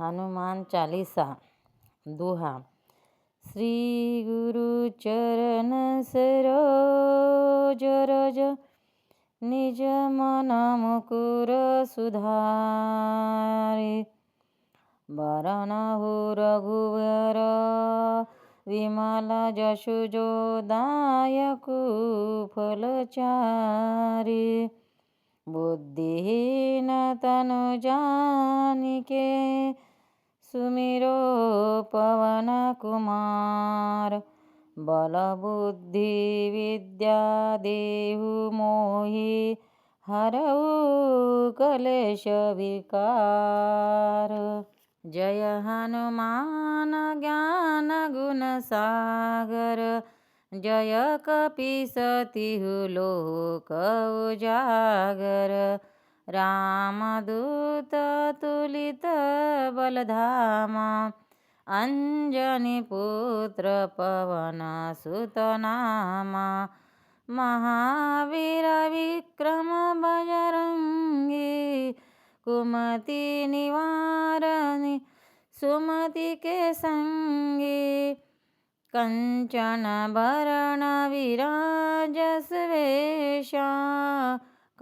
Hanuman Chalisa Doha. Shri गुरु चरण सरोज रज निज मन मुकुर सुधारे। हो रघुवर विमल जशु जो दायकु फलचारी बुद्धिहीन तनु जानिके सुमिरो पवन कुमार बल बुद्धि विद्या देहु मोहि हरऊ कलेश विकार। जय हनुमान ज्ञान गुण सागर जय कपिसतिहु लोक उजागर। रामदूततुलितबलधाम अञ्जनीपुत्र पवनसुतनामा महावीरवक्रमबरङ्गी कुमतिनिवारनि सुमतिके सङ्गी कञ्चन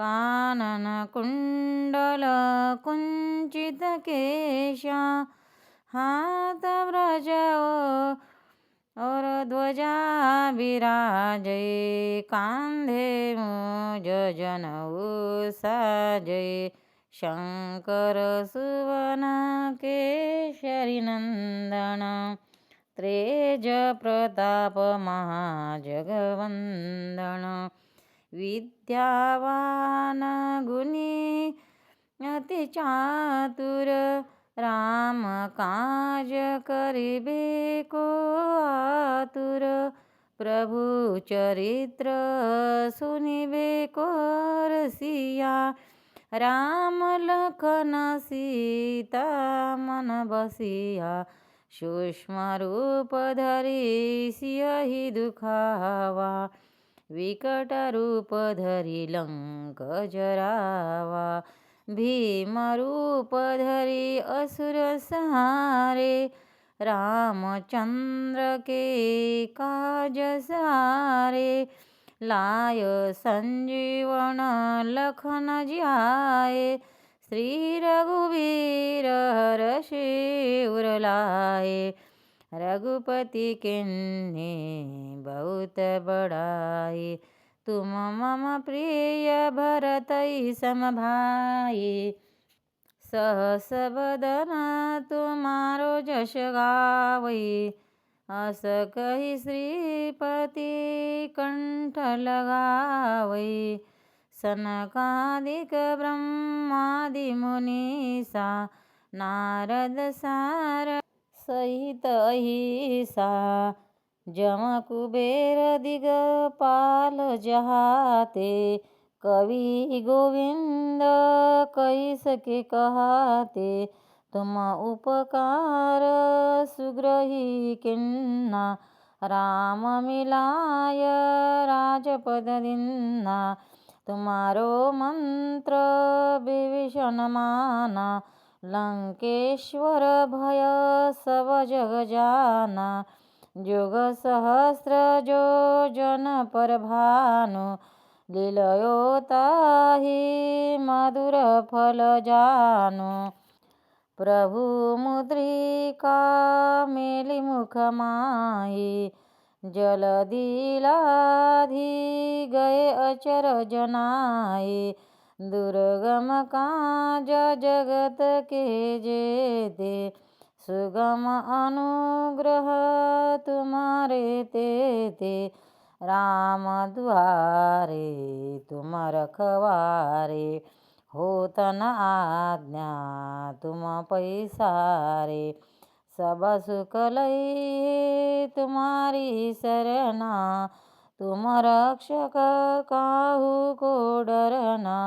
काननकुण्डलकुञ्चितकेशा कुण्डलकुञ्चित् केश हातव्रजौ कान्धे मुजनऊष सा शङ्करसुवनकेशरिनन्दन त्रेजप्रतापमहाजगवन्दन। विद्यावान गुणी अति चातुर राम काज करिबे को आतुर प्रभु चरित्र सुनिबे को रसिया। राम लखन सीता मन बसिया। सूक्ष्म रूप धरी सियहि दुखावा। विकट रूप धरी लंक जरावा भीम रूप धरी असुर सहारे रामचंद्र के काज सारे लाय संजीवन लखन जाए श्री रघुवीर हर शिवर लाए। रघुपति किन्नी बहुत बड़ाई। तुम मम प्रिय भरत सम भाई। सहस बदन तुम्हारो जश गावई। अस कही श्रीपति कंठ लगावई। सनकादिक ब्रह्मादि मुनीसा नारद सार सहित अहिसा जम कुबेर दिगपाल जहाते कवि गोविंद कैसके सके कहाते तुम उपकार सुग्रही किन्ना राम मिलाय राजपद दिन्ना तुम्हारो मंत्र विभीषण माना लंकेश्वर भय सब जग जाना जोग सहस्र जो जन पर भानु। ताहि ताही मधुर फल जानु। प्रभु मुद्रिका मेली मुख माही जलदिलाधी गए अचर जनाई। दुर्गम काज जगत के जेते सुगम अनुग्रह तुम्हारे ते ते रामद्वारे तुम रखवारे होतन आज्ञा तुम पैसारे। सब सुख लई तुम्हारी शरणा तुम रक्षक काहू को डरना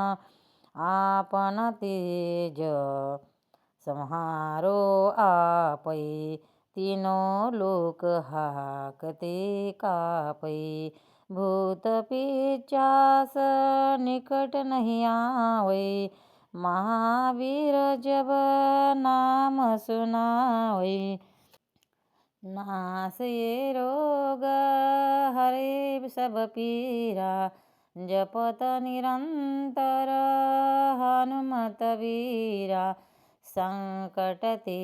आपन तेज संहारो आपै तीनो लोक हाकते कापै भूत पिचास निकट नहीं आवै महावीर जब नाम सुनावै रोग हरे सब पीरा जपत निरंतर हनुमत वीरा। संकट ते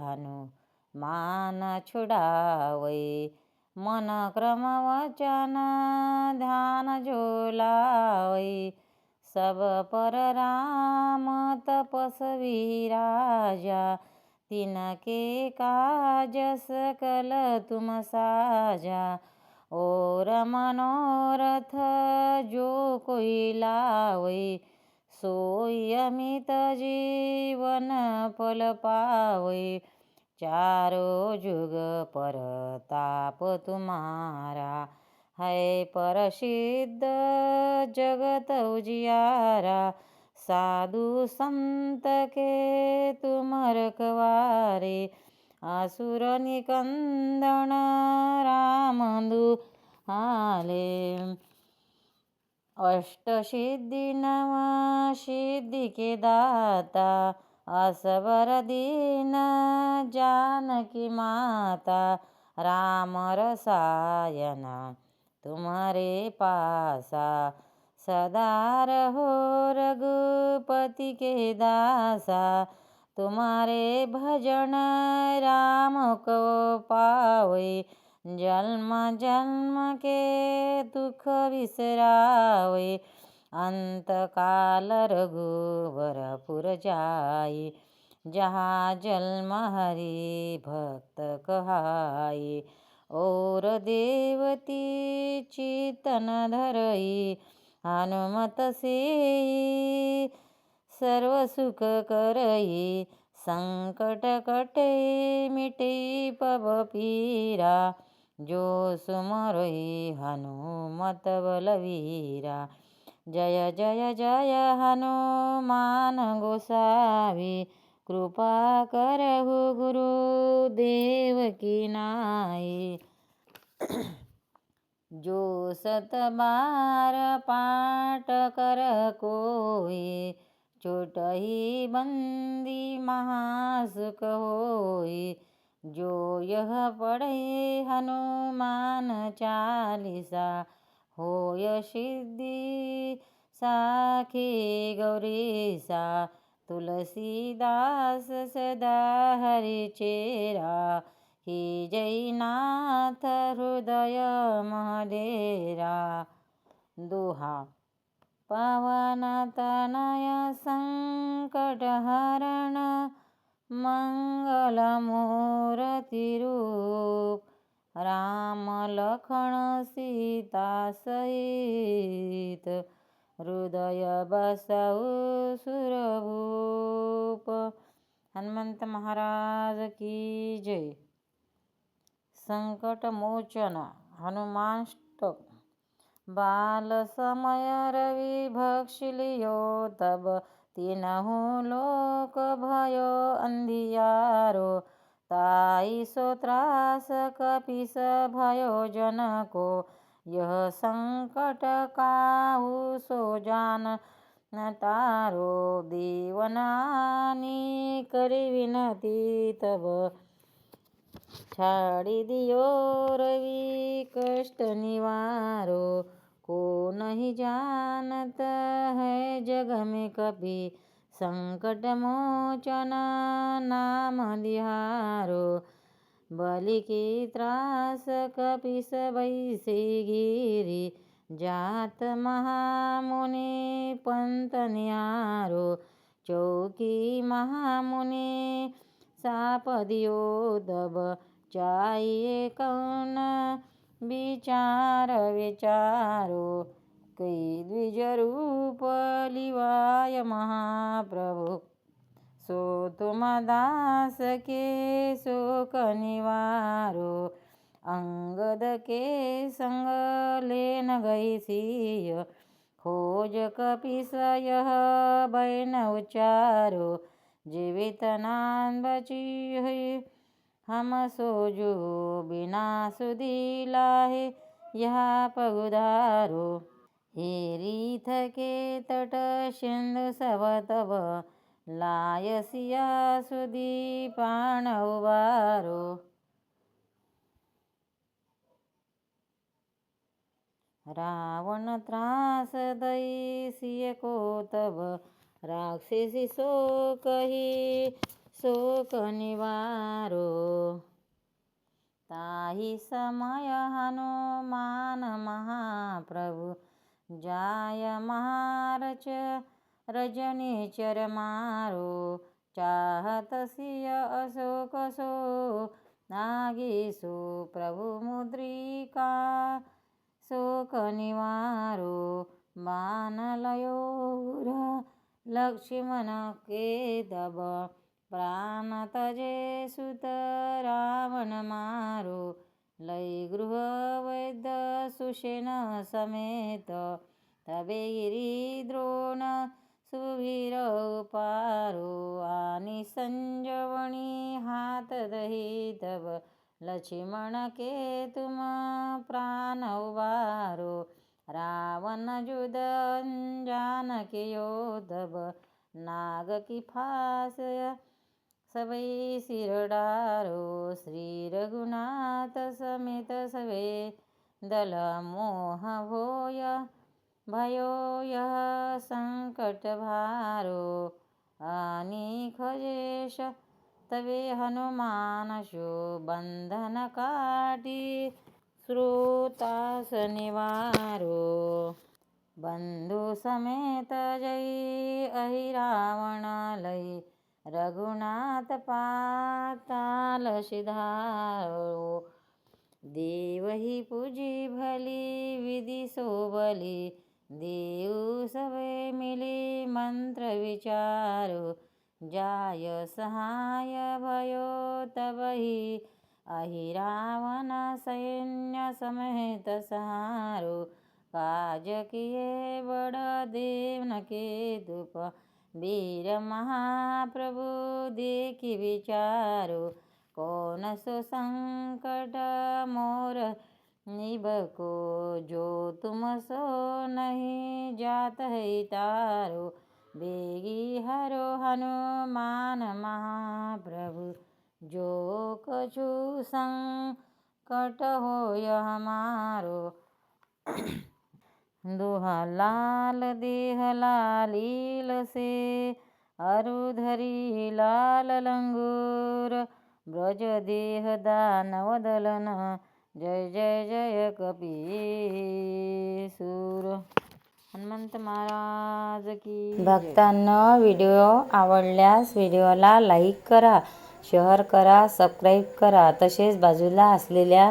हनुमान छुड़ावै मन क्रम वचन ध्यान लावै सब पर राम तपस्वी राजा तिनके काज सकल तुम साजा? और मनोरथ जो कोई लावै सोई अमित जीवन फल पावै। चारो जुग परताप तुम्हारा है प्रसिद्ध जगत उजियारा। साधु संत के तुम रखवारे असुर निकंदन राम आले. अष्टसिद्धि नव सिद्धि के दाता असबर दीन जानकी माता राम रसायन तुम्हारे पासा सदा रहो रघुपति के दासा। तुम्हारे भजन राम को पावे। जन्म जन्म के दुख विसरावे अंत काल रघुवरपुर जाई जहाँ जन्म हरि भक्त कहाई। और देवती चितन धरई हनुमत सर्व सुख करई संकट कटे मिटे पब पीरा जो सुमरई हनुमत बलवीरा। जय जय जय हनुमान गोसावी कृपा करहु गुरुदेव की नाई। जो सत बार पाठ कर कोई छूटहि बंदी महासुख होई। जो यह पढ़े हनुमान चालीसा होय सिद्धि साखी गौरीसा। तुलसीदास सदा हरि चेरा ही जयनाथ हृदय महडेरा दुहा. पवन तनय संकट हरण रूप राम लखन सीता सहित हृदय बसौ सुरभूप. हनुमंत महाराज की जय. संकट मोचना हनुमानष्टक बाल समय रवि भक्षिलियो तब तीनहु लोक भयो अंधियारो ताई सो त्रास कपिस भयो जन को यह संकट काहु सो जान तारो। देवनानी करी विनती तब। छाड़ी दियो रवी कष्ट निवारो को नहीं जानत है जग में कभी संकट मोचन नाम लिहारो। बलि की त्रास कपिस वैसे गिरी जात महामुनि पंत निहारो। चौकी महामुनि साप दियो दब जाइए कौन? विचार विचारो कई द्विज रूप लिवाय महाप्रभु। सो तुम दास के शोक निवारो अंगद के संग लेन गई सिय खोज कपिस यह बैन उचारो जीवित नान बची हुई हम सोजो बिना सुधी लाहे या पगुधारो हेरी थके तट सिंधु सवतव लायसिया लायसिया सुदीपान उबारो। रावण त्रास दई सिय को तब राक्षसी सो कही शोक निवारो ताही समय हनुमान महाप्रभु जाय महारच रजनी चर मारो चाहत सिय अशोक सो नागी सो प्रभु मुद्रिका शोक निवारो बाण लयोर लक्ष्मण के दब प्राण तजे सुत रावण मारो लय गृह वैद्य सुषेण समेत तबे गिरी द्रोण सुवीर पारो आणि संजवणी हात दही तब लक्ष्मण के तुम प्राण उभारो रावण जुद जानकी योधब नाग की फास सवै शिरडारो श्री रघुनाथ समेत सवे दल मोह भोय। भयो यह संकट भारो आणि खजेश तवे हनुमान शो बंधन काटी श्रोतास निवारो। बंधु समेत जई अहि रावण लई रघुनाथ पाताल सिधारो देवही पूजी भली विधी सोबली देऊ सवे मिली मंत्र विचारो जाय सहाय भयो तबही अहि रावण सैन्य समेत सहारो काज किए बड़ देव न के दुप वीर महाप्रभु देखि विचारो कौन सो संकट मोर निबको जो तुम सो नहीं जात है तारो बेगी हरो हनुमान महाप्रभु जो कछु संकट होय हमारो दोहा लाल देह लालील से अरुधरी लाल लंगूर ब्रज देह दानवदलन जय जय जय जय कपीसूर। हनुमंत महाराज की भक्तांना व्हिडिओ आवडल्यास व्हिडिओला लाईक करा शेअर करा सबस्क्राईब करा. तसेच बाजूला असलेल्या